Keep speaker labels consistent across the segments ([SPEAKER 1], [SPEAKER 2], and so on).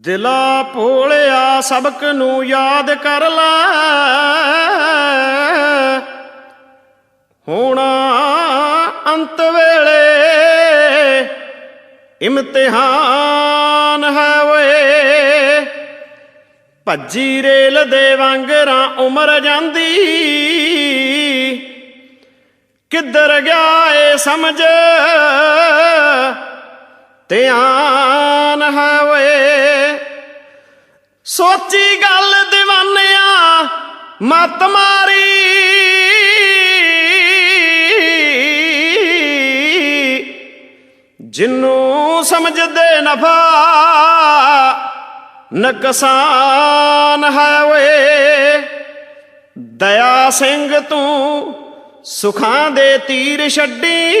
[SPEAKER 1] ਦਿਲਾ ਭੋਲਿਆ ਸਬਕ ਨੂੰ ਯਾਦ ਕਰ ਲਾ। ਹੋਣਾ ਅੰਤ ਵੇਲੇ ਇਮਤਿਹਾਨ ਹੈ ਓਏ। ਭੱਜੀ ਰੇਲ ਦੇ ਵਾਂਗਰਾਂ ਉਮਰ ਜਾਂਦੀ। ਕਿੱਧਰ ਗਿਆ ਏ ਸਮਝ? ਧਿਆਨ ਹੈ ਓਏ। ਸੋਚੀ ਗੱਲ دیਵਾਨਿਆ ਮਤ ਮਾਰੀ। ਜਿੰਨੂੰ ਸਮਝਦੇ ਨਫਾ, ਨਕਸਾਨ ਹੈ ਵੇ ਦਇਆ ਸਿੰਘ ਤੂੰ ਸੁਖਾਂ ਦੇ ਤੀਰ ਛੱਡੀ।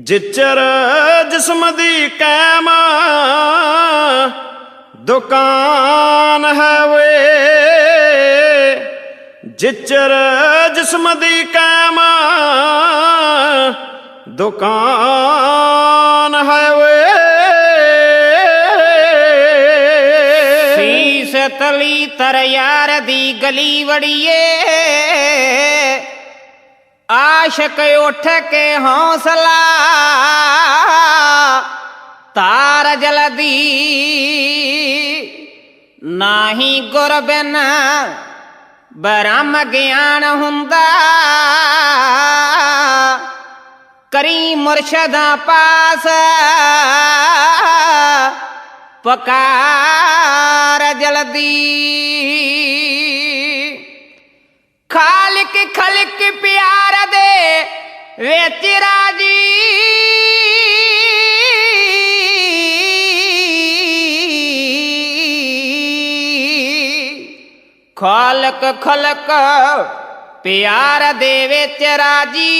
[SPEAKER 1] ਜਿਚਰ ਜਿਸਮ ਦੀ ਕੈਮ ਦੁਕਾਨ ਹੈ ਵੇ। ਜਿਚਰ ਜਿਸਮ ਦੀ ਕੈਮ ਦੁਕਾਨ ਹੈ ਵੇ।
[SPEAKER 2] ਸੀਸ ਤਲੀ ਤਰ ਯਾਰ ਦੀ ਗਲੀ ਵੜੀਏ। आशक उठ के हौसला, तार जलदी नाही गुर बिन ब्रह्म ज्ञान हुंदा। करी मुर्शद पास, पकार जलदी। खालिक खलिक प्या ਵਿੱਚ ਰਾਜੀ। ਖਾਲਕ ਖਲਕ ਪਿਆਰ ਦੇ ਵਿੱਚ ਰਾਜੀ।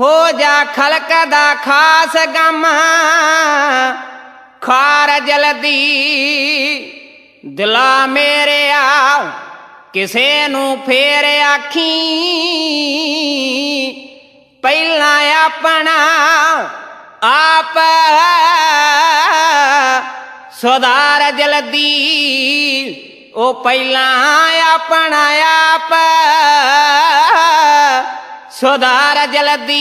[SPEAKER 2] ਹੋ ਜਾ ਖਲਕ ਦਾ ਖਾਸ ਗਮ ਖਾਰ ਜਲਦੀ। ਦਿਲਾ ਮੇਰਿਆ ਕਿਸੇ ਨੂੰ ਫੇਰ ਆਖੀ, ਪਹਿਲਾਂ ਆਪਣਾ ਆਪ ਸੁਧਾਰ ਜਲਦੀ ਉਹ ਪਹਿਲਾਂ ਆਪਣਾ ਆਪ ਸੁਧਾਰ ਜਲਦੀ